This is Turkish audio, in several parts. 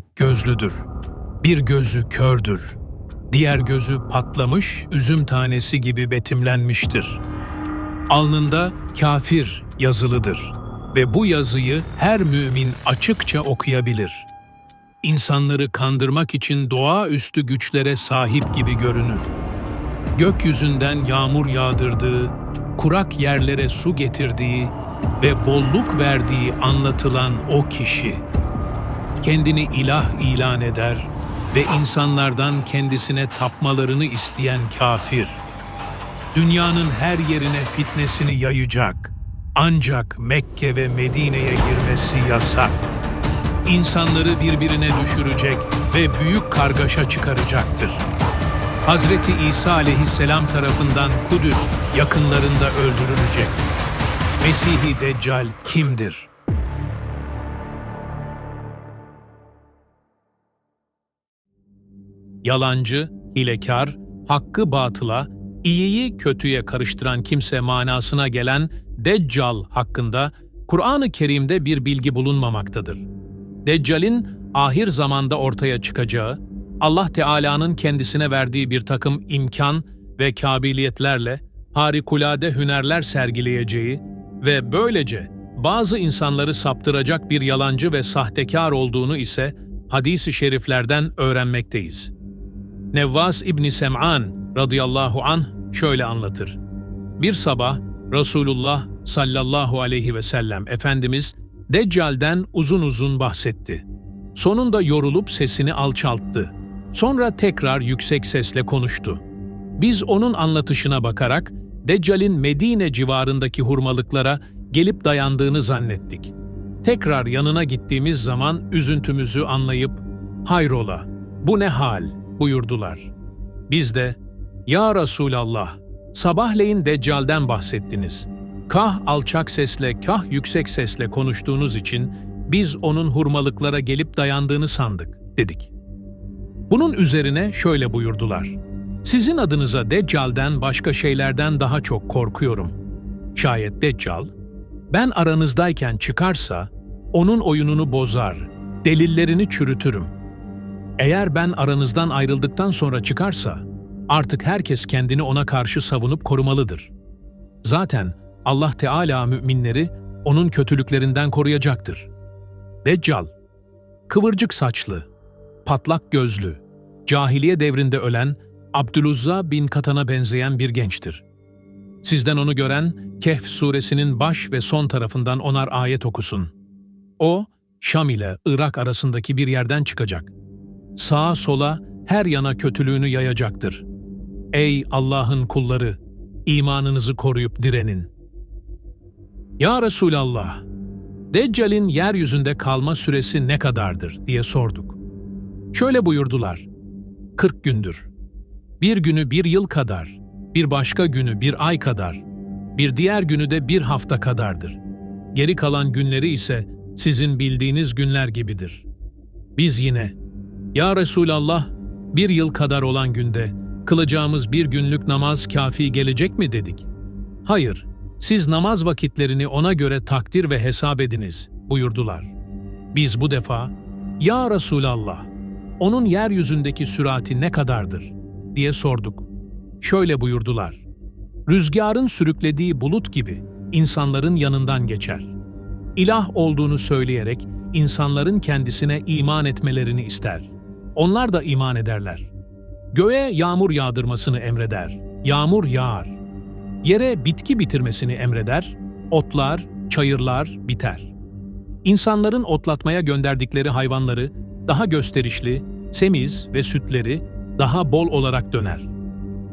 tek gözlüdür. Bir gözü kördür. Diğer gözü patlamış üzüm tanesi gibi betimlenmiştir. Alnında kafir yazılıdır ve bu yazıyı her mümin açıkça okuyabilir. İnsanları kandırmak için doğaüstü güçlere sahip gibi görünür. Gökyüzünden yağmur yağdırdığı, kurak yerlere su getirdiği ve bolluk verdiği anlatılan o kişi, kendini ilah ilan eder ve insanlardan kendisine tapmalarını isteyen kafir, dünyanın her yerine fitnesini yayacak. Ancak Mekke ve Medine'ye girmesi yasak. İnsanları birbirine düşürecek ve büyük kargaşa çıkaracaktır. Hazreti İsa aleyhisselam tarafından Kudüs yakınlarında öldürülecek. Mesih-i Deccal kimdir? Yalancı, hilekar, hakkı batıla, iyiyi kötüye karıştıran kimse manasına gelen Deccal hakkında Kur'an-ı Kerim'de bir bilgi bulunmamaktadır. Deccal'in ahir zamanda ortaya çıkacağı, Allah Teala'nın kendisine verdiği bir takım imkan ve kabiliyetlerle harikulade hünerler sergileyeceği ve böylece bazı insanları saptıracak bir yalancı ve sahtekar olduğunu ise hadis-i şeriflerden öğrenmekteyiz. Nevvas İbni Sem'an radıyallahu anh şöyle anlatır. Bir sabah Resulullah sallallahu aleyhi ve sellem Efendimiz Deccal'den uzun uzun bahsetti. Sonunda yorulup sesini alçalttı. Sonra tekrar yüksek sesle konuştu. Biz onun anlatışına bakarak Deccal'in Medine civarındaki hurmalıklara gelip dayandığını zannettik. Tekrar yanına gittiğimiz zaman üzüntümüzü anlayıp "Hayrola, bu ne hal?" Buyurdular. Biz de "Ya Resulallah, sabahleyin Deccal'den bahsettiniz. Kah alçak sesle, kah yüksek sesle konuştuğunuz için biz onun hurmalıklara gelip dayandığını sandık." dedik. Bunun üzerine şöyle buyurdular. Sizin adınıza Deccal'den başka şeylerden daha çok korkuyorum. Şayet Deccal, ben aranızdayken çıkarsa, onun oyununu bozar, delillerini çürütürüm. Eğer ben aranızdan ayrıldıktan sonra çıkarsa, artık herkes kendini ona karşı savunup korumalıdır. Zaten Allah Teala müminleri onun kötülüklerinden koruyacaktır. Deccal, kıvırcık saçlı, patlak gözlü, cahiliye devrinde ölen Abdüluzza bin Katan'a benzeyen bir gençtir. Sizden onu gören Kehf suresinin baş ve son tarafından onar ayet okusun. O, Şam ile Irak arasındaki bir yerden çıkacak. Sağa sola her yana kötülüğünü yayacaktır. Ey Allah'ın kulları! imanınızı koruyup direnin. Ya Resulallah! Deccal'in yeryüzünde kalma süresi ne kadardır diye sorduk. Şöyle buyurdular. 40 gündür. Bir günü bir yıl kadar, bir başka günü bir ay kadar, bir diğer günü de bir hafta kadardır. Geri kalan günleri ise sizin bildiğiniz günler gibidir. Biz yine, Ya Resulallah, bir yıl kadar olan günde kılacağımız bir günlük namaz kafi gelecek mi dedik. Hayır, siz namaz vakitlerini ona göre takdir ve hesap ediniz buyurdular. Biz bu defa, Ya Resulallah, onun yeryüzündeki sürati ne kadardır diye sorduk. Şöyle buyurdular. Rüzgarın sürüklediği bulut gibi insanların yanından geçer. İlah olduğunu söyleyerek insanların kendisine iman etmelerini ister. Onlar da iman ederler. Göğe yağmur yağdırmasını emreder. Yağmur yağar. Yere bitki bitirmesini emreder. Otlar, çayırlar biter. İnsanların otlatmaya gönderdikleri hayvanları daha gösterişli, semiz ve sütleri daha bol olarak döner.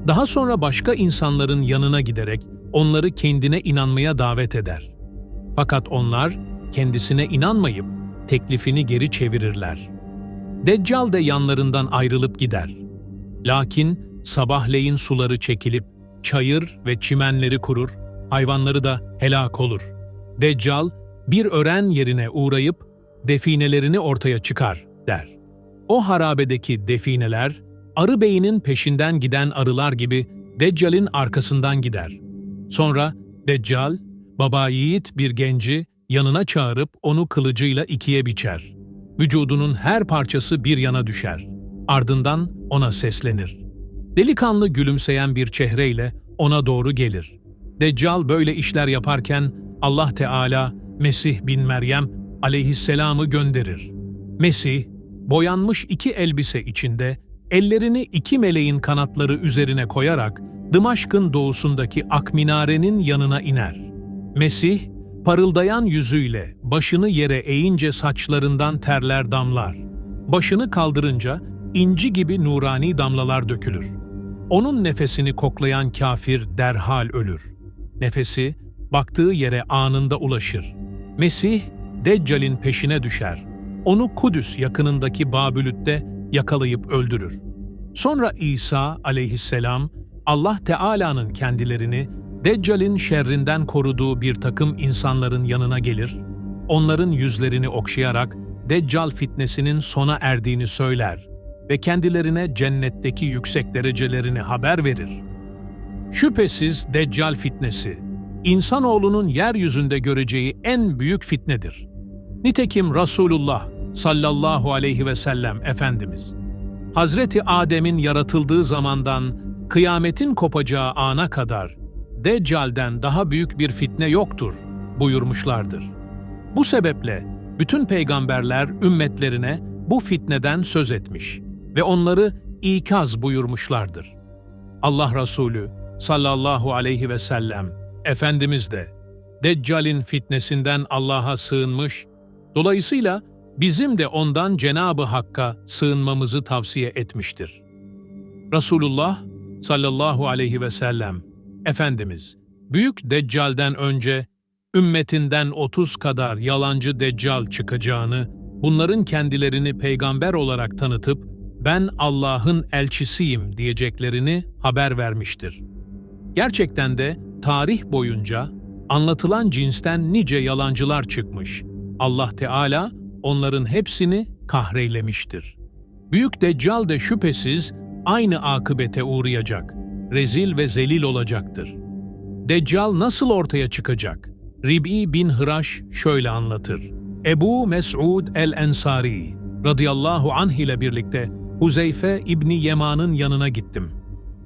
Daha sonra başka insanların yanına giderek onları kendine inanmaya davet eder. Fakat onlar kendisine inanmayıp teklifini geri çevirirler. Deccal de yanlarından ayrılıp gider. Lakin sabahleyin suları çekilip çayır ve çimenleri kurur, hayvanları da helak olur. Deccal bir ören yerine uğrayıp definelerini ortaya çıkar der. O harabedeki defineler arı beyinin peşinden giden arılar gibi Deccal'in arkasından gider. Sonra Deccal, baba yiğit bir genci yanına çağırıp onu kılıcıyla ikiye biçer. Vücudunun her parçası bir yana düşer. Ardından ona seslenir. Delikanlı gülümseyen bir çehreyle ona doğru gelir. Deccal böyle işler yaparken Allah Teala Mesih bin Meryem aleyhisselamı gönderir. Mesih, boyanmış iki elbise içinde ellerini iki meleğin kanatları üzerine koyarak Dımaşk'ın doğusundaki Akminare'nin yanına iner. Mesih, parıldayan yüzüyle başını yere eğince saçlarından terler damlar. Başını kaldırınca inci gibi nurani damlalar dökülür. Onun nefesini koklayan kafir derhal ölür. Nefesi baktığı yere anında ulaşır. Mesih, Deccal'in peşine düşer. Onu Kudüs yakınındaki Babülüt'te yakalayıp öldürür. Sonra İsa aleyhisselam, Allah Teala'nın kendilerini Deccal'in şerrinden koruduğu bir takım insanların yanına gelir, onların yüzlerini okşayarak Deccal fitnesinin sona erdiğini söyler ve kendilerine cennetteki yüksek derecelerini haber verir. Şüphesiz Deccal fitnesi, insanoğlunun yeryüzünde göreceği en büyük fitnedir. Nitekim Resulullah sallallahu aleyhi ve sellem Efendimiz, Hazreti Adem'in yaratıldığı zamandan kıyametin kopacağı ana kadar Deccal'den daha büyük bir fitne yoktur buyurmuşlardır. Bu sebeple bütün peygamberler ümmetlerine bu fitneden söz etmiş ve onları ikaz buyurmuşlardır. Allah Resulü sallallahu aleyhi ve sellem Efendimiz de Deccal'in fitnesinden Allah'a sığınmış, dolayısıyla bizim de ondan Cenabı Hakk'a sığınmamızı tavsiye etmiştir. Resulullah sallallahu aleyhi ve sellem Efendimiz, Büyük Deccal'den önce ümmetinden 30 kadar yalancı Deccal çıkacağını, bunların kendilerini peygamber olarak tanıtıp ben Allah'ın elçisiyim diyeceklerini haber vermiştir. Gerçekten de tarih boyunca anlatılan cinsten nice yalancılar çıkmış. Allah Teala onların hepsini kahreylemiştir. Büyük Deccal de şüphesiz aynı akıbete uğrayacak, rezil ve zelil olacaktır. Deccal nasıl ortaya çıkacak? Rib'i bin Hıraş şöyle anlatır. Ebu Mes'ud el-Ensari radıyallahu anh ile birlikte Huzeyfe İbni Yeman'ın yanına gittim.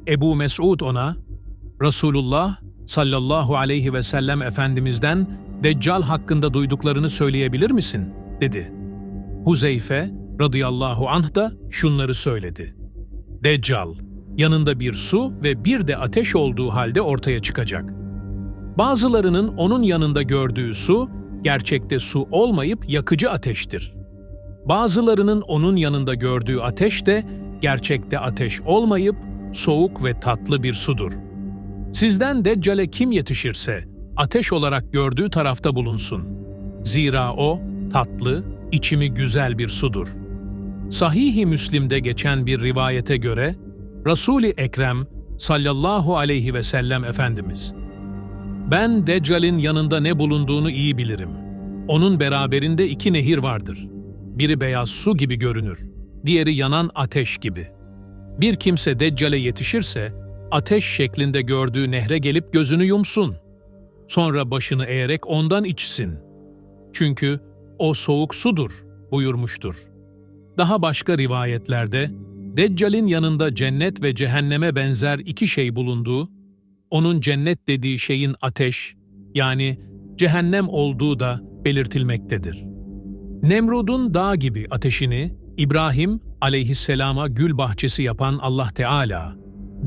Ebu Mes'ud ona, Resulullah sallallahu aleyhi ve sellem Efendimiz'den Deccal hakkında duyduklarını söyleyebilir misin? dedi. Huzeyfe radıyallahu anh da şunları söyledi. Deccal, yanında bir su ve bir de ateş olduğu halde ortaya çıkacak. Bazılarının onun yanında gördüğü su, gerçekte su olmayıp yakıcı ateştir. Bazılarının onun yanında gördüğü ateş de gerçekte ateş olmayıp soğuk ve tatlı bir sudur. Sizden Deccal'e kim yetişirse ateş olarak gördüğü tarafta bulunsun. Zira o tatlı, içimi güzel bir sudur.'' Sahih-i Müslim'de geçen bir rivayete göre Resul-i Ekrem sallallahu aleyhi ve sellem Efendimiz Ben Deccal'in yanında ne bulunduğunu iyi bilirim. Onun beraberinde iki nehir vardır. Biri beyaz su gibi görünür, diğeri yanan ateş gibi. Bir kimse Deccal'e yetişirse, ateş şeklinde gördüğü nehre gelip gözünü yumsun. Sonra başını eğerek ondan içsin. Çünkü o soğuk sudur buyurmuştur. Daha başka rivayetlerde, Deccal'in yanında cennet ve cehenneme benzer iki şey bulunduğu, onun cennet dediği şeyin ateş, yani cehennem olduğu da belirtilmektedir. Nemrud'un dağ gibi ateşini İbrahim aleyhisselama gül bahçesi yapan Allah Teala,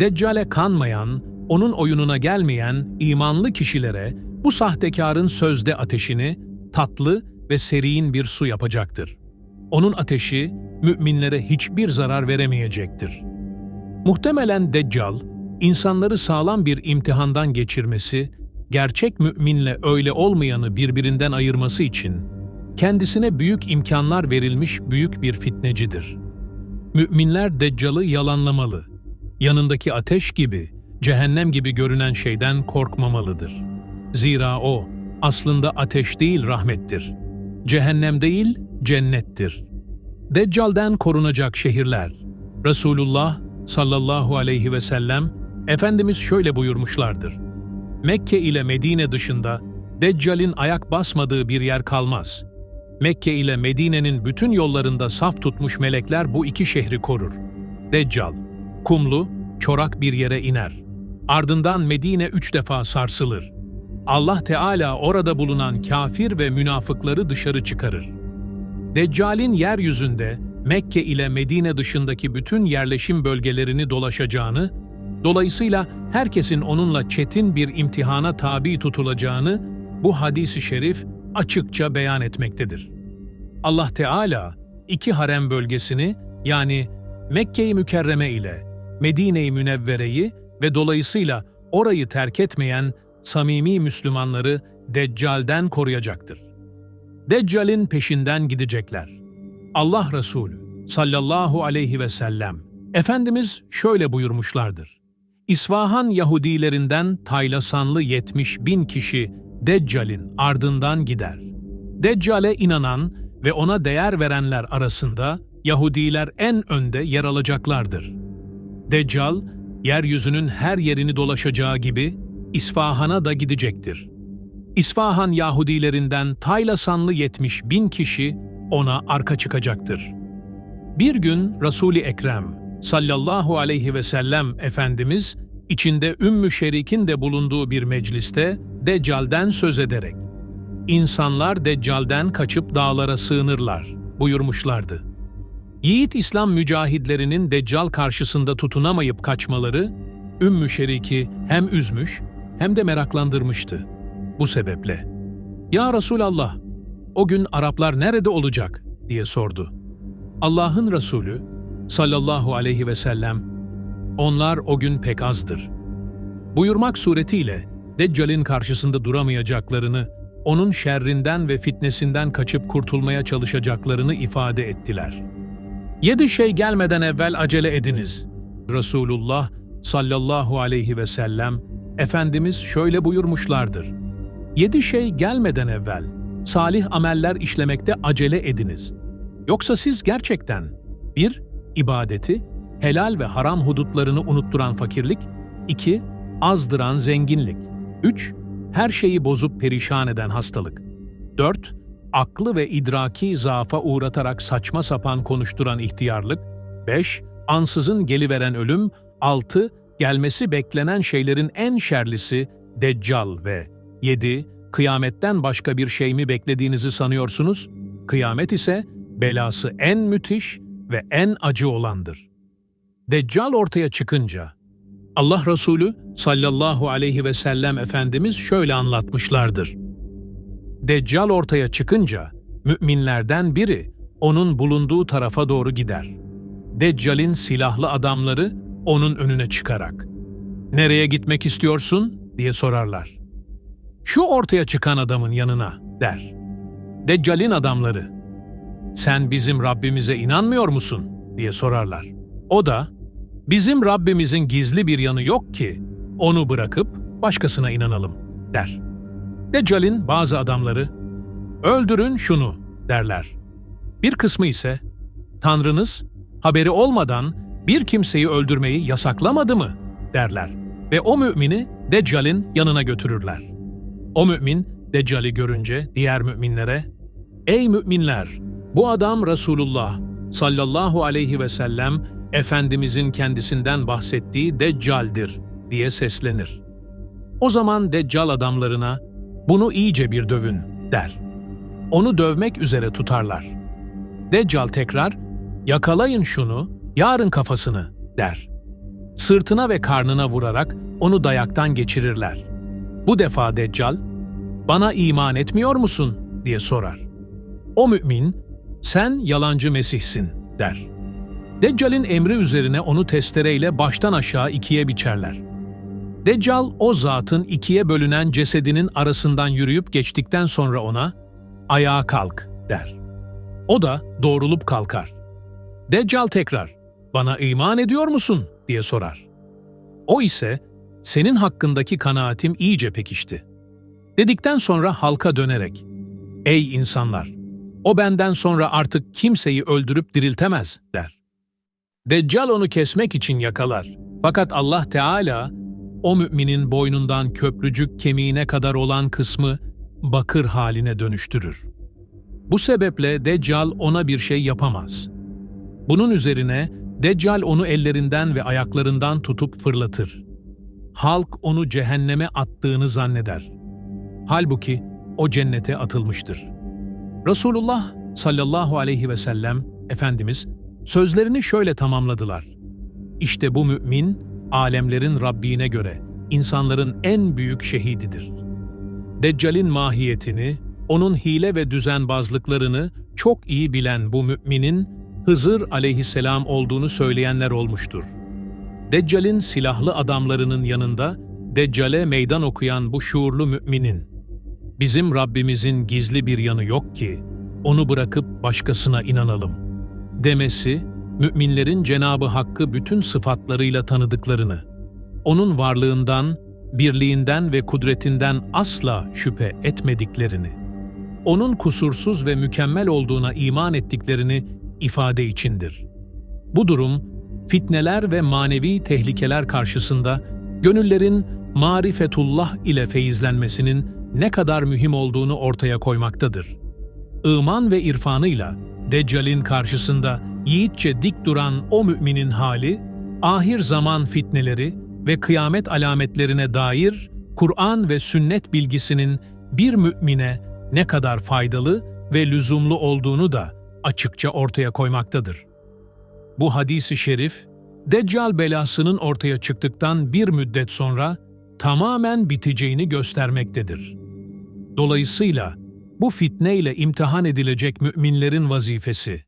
Deccale kanmayan, onun oyununa gelmeyen imanlı kişilere bu sahtekarın sözde ateşini tatlı ve serin bir su yapacaktır. Onun ateşi müminlere hiçbir zarar veremeyecektir. Muhtemelen Deccal, insanları sağlam bir imtihandan geçirmesi, gerçek müminle öyle olmayanı birbirinden ayırması için kendisine büyük imkanlar verilmiş büyük bir fitnecidir. Müminler Deccal'ı yalanlamalı. Yanındaki ateş gibi, cehennem gibi görünen şeyden korkmamalıdır. Zira o aslında ateş değil rahmettir. Cehennem değil cennettir. Deccal'den korunacak şehirler. Resulullah sallallahu aleyhi ve sellem Efendimiz şöyle buyurmuşlardır. Mekke ile Medine dışında Deccal'in ayak basmadığı bir yer kalmaz. Mekke ile Medine'nin bütün yollarında saf tutmuş melekler bu iki şehri korur. Deccal, kumlu, çorak bir yere iner. Ardından Medine üç defa sarsılır. Allah Teala orada bulunan kafir ve münafıkları dışarı çıkarır. Deccal'in yeryüzünde Mekke ile Medine dışındaki bütün yerleşim bölgelerini dolaşacağını, dolayısıyla herkesin onunla çetin bir imtihana tabi tutulacağını bu hadisi şerif açıkça beyan etmektedir. Allah Teala iki harem bölgesini yani Mekke-i Mükerreme ile Medine-i Münevvere'yi ve dolayısıyla orayı terk etmeyen samimi Müslümanları Deccal'den koruyacaktır. Deccal'in peşinden gidecekler. Allah Resulü sallallahu aleyhi ve sellem Efendimiz şöyle buyurmuşlardır. İsfahan Yahudilerinden taylasanlı 70 bin kişi Deccal'in ardından gider. Deccal'e inanan ve ona değer verenler arasında Yahudiler en önde yer alacaklardır. Deccal, yeryüzünün her yerini dolaşacağı gibi İsfahan'a da gidecektir. İsfahan Yahudilerinden Taylasanlı 70 bin kişi ona arka çıkacaktır. Bir gün Resul-i Ekrem sallallahu aleyhi ve sellem Efendimiz içinde Ümmü Şerik'in de bulunduğu bir mecliste Deccal'den söz ederek İnsanlar Deccal'den kaçıp dağlara sığınırlar buyurmuşlardı. Yiğit İslam mücahidlerinin Deccal karşısında tutunamayıp kaçmaları Ümmü Şerik'i hem üzmüş hem de meraklandırmıştı. Bu sebeple ''Ya Resulallah, o gün Araplar nerede olacak?'' diye sordu. Allah'ın Resulü sallallahu aleyhi ve sellem ''Onlar o gün pek azdır.'' Buyurmak suretiyle Deccal'in karşısında duramayacaklarını, onun şerrinden ve fitnesinden kaçıp kurtulmaya çalışacaklarını ifade ettiler. Yedi şey gelmeden evvel acele ediniz. Resulullah sallallahu aleyhi ve sellem Efendimiz şöyle buyurmuşlardır. Yedi şey gelmeden evvel salih ameller işlemekte acele ediniz. Yoksa siz gerçekten bir ibadeti, helal ve haram hudutlarını unutturan fakirlik, iki azdıran zenginlik, üç her şeyi bozup perişan eden hastalık, dört aklı ve idraki zaafa uğratarak saçma sapan konuşturan ihtiyarlık, beş ansızın geliveren ölüm, altı gelmesi beklenen şeylerin en şerlisi Deccal ve 7. Kıyametten başka bir şey mi beklediğinizi sanıyorsunuz? Kıyamet ise belası en müthiş ve en acı olandır. Deccal ortaya çıkınca, Allah Resulü sallallahu aleyhi ve sellem Efendimiz şöyle anlatmışlardır. Deccal ortaya çıkınca, müminlerden biri onun bulunduğu tarafa doğru gider. Deccal'in silahlı adamları onun önüne çıkarak "Nereye gitmek istiyorsun?" diye sorarlar. "Şu ortaya çıkan adamın yanına." der. Deccal'in adamları "Sen bizim Rabbimize inanmıyor musun?" diye sorarlar. O da "Bizim Rabbimizin gizli bir yanı yok ki onu bırakıp başkasına inanalım." der. Deccal'in bazı adamları "Öldürün şunu." derler. Bir kısmı ise "Tanrınız haberi olmadan bir kimseyi öldürmeyi yasaklamadı mı? derler ve o mümini Deccal'in yanına götürürler. O mümin Deccal'i görünce diğer müminlere Ey müminler! Bu adam Resulullah sallallahu aleyhi ve sellem Efendimizin kendisinden bahsettiği Deccal'dir diye seslenir. O zaman Deccal adamlarına bunu iyice bir dövün der. Onu dövmek üzere tutarlar. Deccal tekrar yakalayın şunu yarın kafasını der. Sırtına ve karnına vurarak onu dayaktan geçirirler. Bu defa Deccal, bana iman etmiyor musun diye sorar. O mümin, sen yalancı Mesih'sin der. Deccal'in emri üzerine onu testereyle baştan aşağı ikiye biçerler. Deccal o zatın ikiye bölünen cesedinin arasından yürüyüp geçtikten sonra ona ayağa kalk der. O da doğrulup kalkar. Deccal tekrar bana iman ediyor musun diye sorar. O ise senin hakkındaki kanaatim iyice pekişti. Dedikten sonra halka dönerek ey insanlar o benden sonra artık kimseyi öldürüp diriltemez der. Deccal onu kesmek için yakalar. Fakat Allah Teala o müminin boynundan köprücük kemiğine kadar olan kısmı bakır haline dönüştürür. Bu sebeple Deccal ona bir şey yapamaz. Bunun üzerine Deccal onu ellerinden ve ayaklarından tutup fırlatır. Halk onu cehenneme attığını zanneder. Halbuki o cennete atılmıştır. Resulullah sallallahu aleyhi ve sellem Efendimiz sözlerini şöyle tamamladılar. İşte bu mümin, alemlerin Rabbine göre insanların en büyük şehididir. Deccal'in mahiyetini, onun hile ve düzenbazlıklarını çok iyi bilen bu müminin Hızır aleyhisselam olduğunu söyleyenler olmuştur. Deccal'in silahlı adamlarının yanında Deccal'e meydan okuyan bu şuurlu müminin, bizim Rabbimizin gizli bir yanı yok ki, onu bırakıp başkasına inanalım, demesi, müminlerin Cenabı Hakk'ı bütün sıfatlarıyla tanıdıklarını, onun varlığından, birliğinden ve kudretinden asla şüphe etmediklerini, onun kusursuz ve mükemmel olduğuna iman ettiklerini ifade içindir. Bu durum, fitneler ve manevi tehlikeler karşısında gönüllerin marifetullah ile feyizlenmesinin ne kadar mühim olduğunu ortaya koymaktadır. İman ve irfanıyla Deccal'in karşısında yiğitçe dik duran o müminin hali, ahir zaman fitneleri ve kıyamet alametlerine dair Kur'an ve sünnet bilgisinin bir mümine ne kadar faydalı ve lüzumlu olduğunu da açıkça ortaya koymaktadır. Bu hadisi şerif, Deccal belasının ortaya çıktıktan bir müddet sonra tamamen biteceğini göstermektedir. Dolayısıyla bu fitne ile imtihan edilecek müminlerin vazifesi,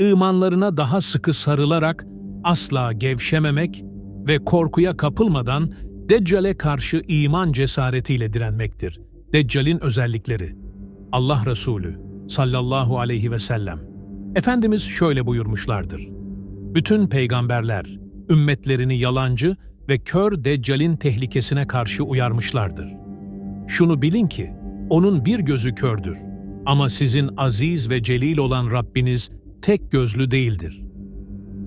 imanlarına daha sıkı sarılarak asla gevşememek ve korkuya kapılmadan Deccal'e karşı iman cesaretiyle direnmektir. Deccal'in özellikleri Allah Resulü sallallahu aleyhi ve sellem Efendimiz şöyle buyurmuşlardır. Bütün peygamberler ümmetlerini yalancı ve kör Deccal'in tehlikesine karşı uyarmışlardır. Şunu bilin ki, onun bir gözü kördür. Ama sizin aziz ve celil olan Rabbiniz tek gözlü değildir.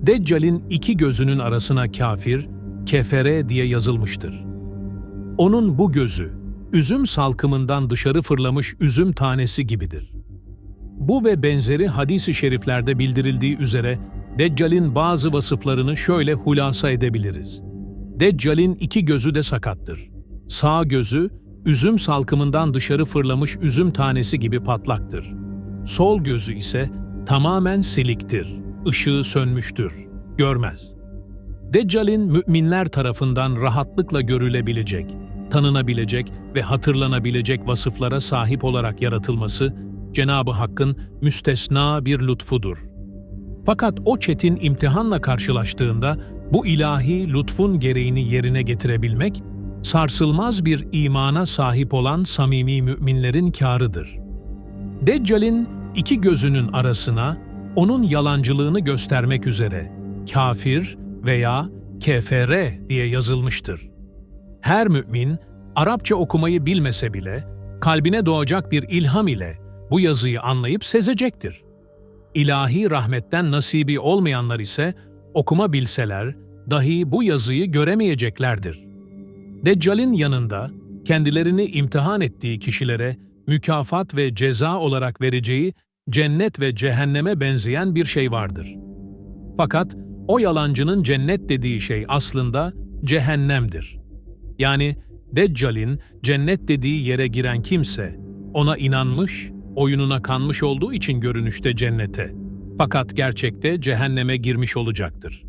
Deccal'in iki gözünün arasına kafir, kefere diye yazılmıştır. Onun bu gözü, üzüm salkımından dışarı fırlamış üzüm tanesi gibidir. Bu ve benzeri hadis-i şeriflerde bildirildiği üzere Deccal'in bazı vasıflarını şöyle hulasa edebiliriz. Deccal'in iki gözü de sakattır. Sağ gözü, üzüm salkımından dışarı fırlamış üzüm tanesi gibi patlaktır. Sol gözü ise tamamen siliktir, ışığı sönmüştür, görmez. Deccal'in müminler tarafından rahatlıkla görülebilecek, tanınabilecek ve hatırlanabilecek vasıflara sahip olarak yaratılması, Cenab-ı Hakk'ın müstesna bir lütfudur. Fakat o çetin imtihanla karşılaştığında bu ilahi lütfun gereğini yerine getirebilmek, sarsılmaz bir imana sahip olan samimi müminlerin kârıdır. Deccal'in iki gözünün arasına onun yalancılığını göstermek üzere kafir veya kefere diye yazılmıştır. Her mümin Arapça okumayı bilmese bile kalbine doğacak bir ilham ile bu yazıyı anlayıp sezecektir. İlahi rahmetten nasibi olmayanlar ise okuma bilseler dahi bu yazıyı göremeyeceklerdir. Deccal'in yanında kendilerini imtihan ettiği kişilere mükafat ve ceza olarak vereceği cennet ve cehenneme benzeyen bir şey vardır. Fakat o yalancının cennet dediği şey aslında cehennemdir. Yani Deccal'in cennet dediği yere giren kimse ona inanmış, oyununa kanmış olduğu için görünüşte cennete. Fakat gerçekte cehenneme girmiş olacaktır.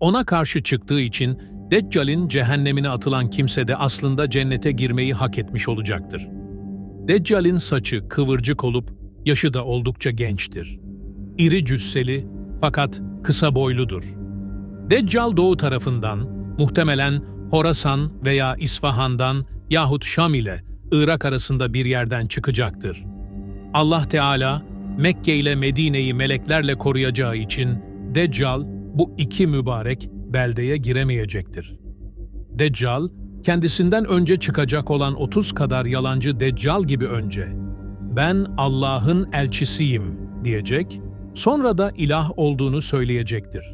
Ona karşı çıktığı için Deccal'in cehennemine atılan kimse de aslında cennete girmeyi hak etmiş olacaktır. Deccal'in saçı kıvırcık olup yaşı da oldukça gençtir. İri cüsseli fakat kısa boyludur. Deccal doğu tarafından, muhtemelen Horasan veya İsfahan'dan yahut Şam ile Irak arasında bir yerden çıkacaktır. Allah Teala Mekke ile Medine'yi meleklerle koruyacağı için Deccal bu iki mübarek beldeye giremeyecektir. Deccal, kendisinden önce çıkacak olan 30 kadar yalancı Deccal gibi önce, ben Allah'ın elçisiyim diyecek, sonra da ilah olduğunu söyleyecektir.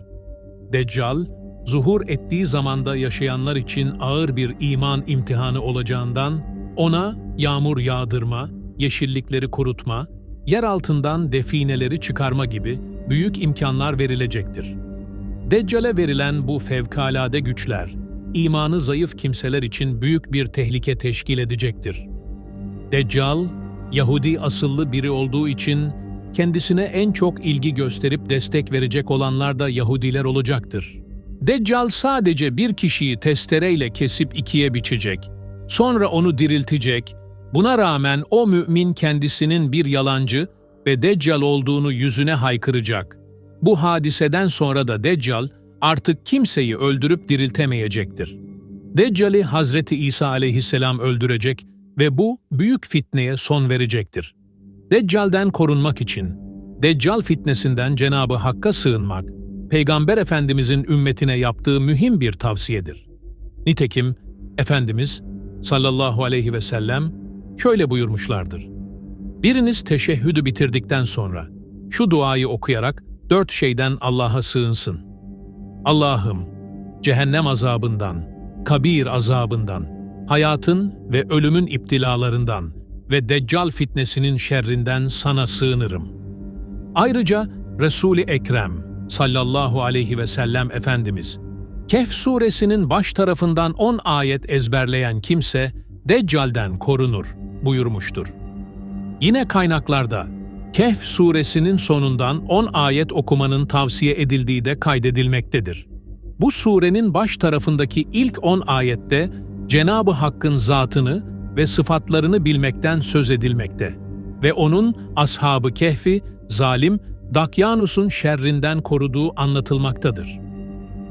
Deccal, zuhur ettiği zamanda yaşayanlar için ağır bir iman imtihanı olacağından, ona yağmur yağdırma, yeşillikleri kurutma, yer altından defineleri çıkarma gibi büyük imkanlar verilecektir. Deccale verilen bu fevkalade güçler, imanı zayıf kimseler için büyük bir tehlike teşkil edecektir. Deccal, Yahudi asıllı biri olduğu için kendisine en çok ilgi gösterip destek verecek olanlar da Yahudiler olacaktır. Deccal sadece bir kişiyi testereyle kesip ikiye biçecek, sonra onu diriltecek, buna rağmen o mümin kendisinin bir yalancı ve Deccal olduğunu yüzüne haykıracak. Bu hadiseden sonra da Deccal artık kimseyi öldürüp diriltemeyecektir. Deccal'i Hazreti İsa aleyhisselam öldürecek ve bu büyük fitneye son verecektir. Deccal'den korunmak için, Deccal fitnesinden Cenabı Hakk'a sığınmak, Peygamber Efendimizin ümmetine yaptığı mühim bir tavsiyedir. Nitekim Efendimiz sallallahu aleyhi ve sellem şöyle buyurmuşlardır. Biriniz teşehhüdü bitirdikten sonra şu duayı okuyarak dört şeyden Allah'a sığınsın. Allah'ım, cehennem azabından, kabir azabından, hayatın ve ölümün iptilalarından ve deccal fitnesinin şerrinden sana sığınırım. Ayrıca Resul-i Ekrem sallallahu aleyhi ve sellem Efendimiz, Kehf suresinin baş tarafından 10 ayet ezberleyen kimse Deccal'den korunur buyurmuştur. Yine kaynaklarda Kehf suresinin sonundan 10 ayet okumanın tavsiye edildiği de kaydedilmektedir. Bu surenin baş tarafındaki ilk 10 ayette Cenab-ı Hakk'ın zatını ve sıfatlarını bilmekten söz edilmekte ve onun ashabı Kehf'i zalim Dakyanus'un şerrinden koruduğu anlatılmaktadır.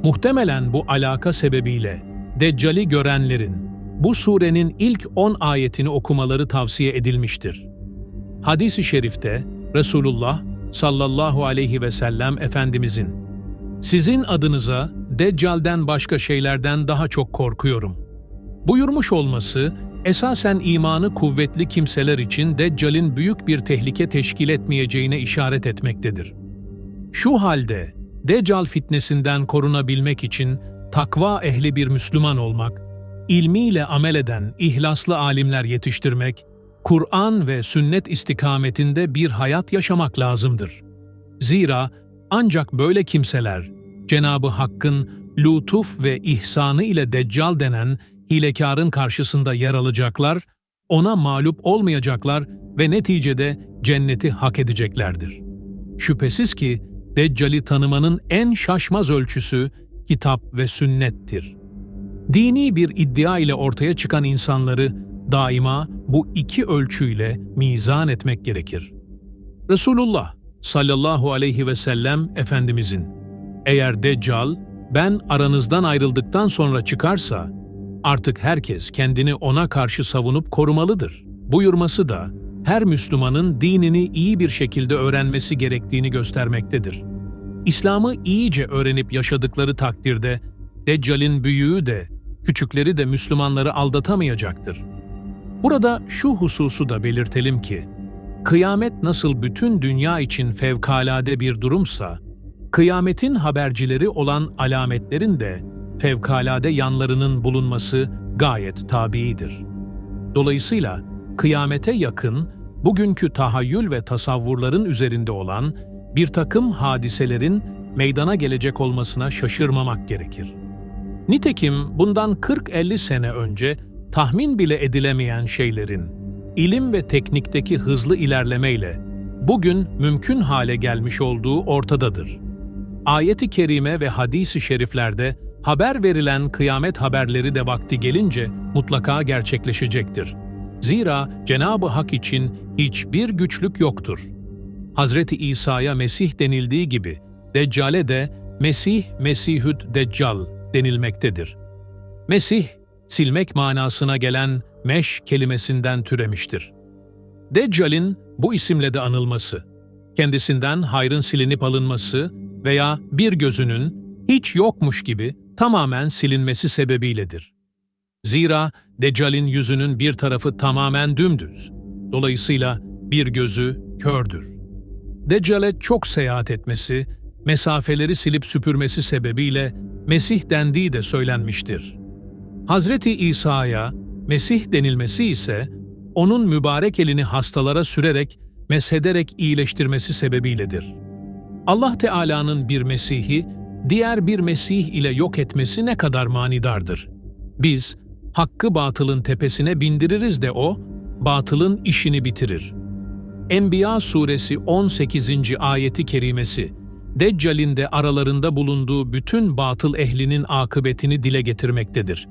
Muhtemelen bu alaka sebebiyle Deccal'i görenlerin bu surenin ilk 10 ayetini okumaları tavsiye edilmiştir. Hadis-i şerifte Resulullah sallallahu aleyhi ve sellem Efendimizin sizin adınıza Deccal'den başka şeylerden daha çok korkuyorum. Buyurmuş olması esasen imanı kuvvetli kimseler için Deccal'in büyük bir tehlike teşkil etmeyeceğine işaret etmektedir. Şu halde Deccal fitnesinden korunabilmek için takva ehli bir Müslüman olmak, ilmiyle amel eden ihlaslı alimler yetiştirmek, Kur'an ve sünnet istikametinde bir hayat yaşamak lazımdır. Zira ancak böyle kimseler Cenabı Hakk'ın lütuf ve ihsanı ile Deccal denen hilekarın karşısında yer alacaklar, ona mağlup olmayacaklar ve neticede cenneti hak edeceklerdir. Şüphesiz ki Deccal'i tanımanın en şaşmaz ölçüsü kitap ve sünnettir. Dini bir iddia ile ortaya çıkan insanları daima bu iki ölçüyle mizan etmek gerekir. Resulullah sallallahu aleyhi ve sellem Efendimizin eğer Deccal ben aranızdan ayrıldıktan sonra çıkarsa artık herkes kendini ona karşı savunup korumalıdır. Buyurması da her Müslümanın dinini iyi bir şekilde öğrenmesi gerektiğini göstermektedir. İslam'ı iyice öğrenip yaşadıkları takdirde Deccal'in büyüğü de, küçükleri de Müslümanları aldatamayacaktır. Burada şu hususu da belirtelim ki, kıyamet nasıl bütün dünya için fevkalade bir durumsa, kıyametin habercileri olan alametlerin de fevkalade yanlarının bulunması gayet tabiidir. Dolayısıyla kıyamete yakın, bugünkü tahayyül ve tasavvurların üzerinde olan bir takım hadiselerin meydana gelecek olmasına şaşırmamak gerekir. Nitekim bundan 40-50 sene önce tahmin bile edilemeyen şeylerin, ilim ve teknikteki hızlı ilerlemeyle bugün mümkün hale gelmiş olduğu ortadadır. Ayet-i kerime ve hadis-i şeriflerde haber verilen kıyamet haberleri de vakti gelince mutlaka gerçekleşecektir. Zira Cenab-ı Hak için hiçbir güçlük yoktur. Hazreti İsa'ya Mesih denildiği gibi Deccale de Mesih, Mesihüd Deccal denilmektedir. Mesih, silmek manasına gelen meş kelimesinden türemiştir. Deccal'in bu isimle de anılması, kendisinden hayrın silinip alınması veya bir gözünün hiç yokmuş gibi tamamen silinmesi sebebiyledir. Zira Deccal'in yüzünün bir tarafı tamamen dümdüz, dolayısıyla bir gözü kördür. Deccal'e çok seyahat etmesi, mesafeleri silip süpürmesi sebebiyle Mesih dendiği de söylenmiştir. Hazreti İsa'ya Mesih denilmesi ise onun mübarek elini hastalara sürerek meshederek iyileştirmesi sebebiyledir. Allah Teala'nın bir Mesih'i diğer bir Mesih ile yok etmesi ne kadar manidardır. Biz hakkı batılın tepesine bindiririz de o, batılın işini bitirir. Enbiya suresi 18. ayeti kerimesi, Deccal'in de aralarında bulunduğu bütün batıl ehlinin akıbetini dile getirmektedir.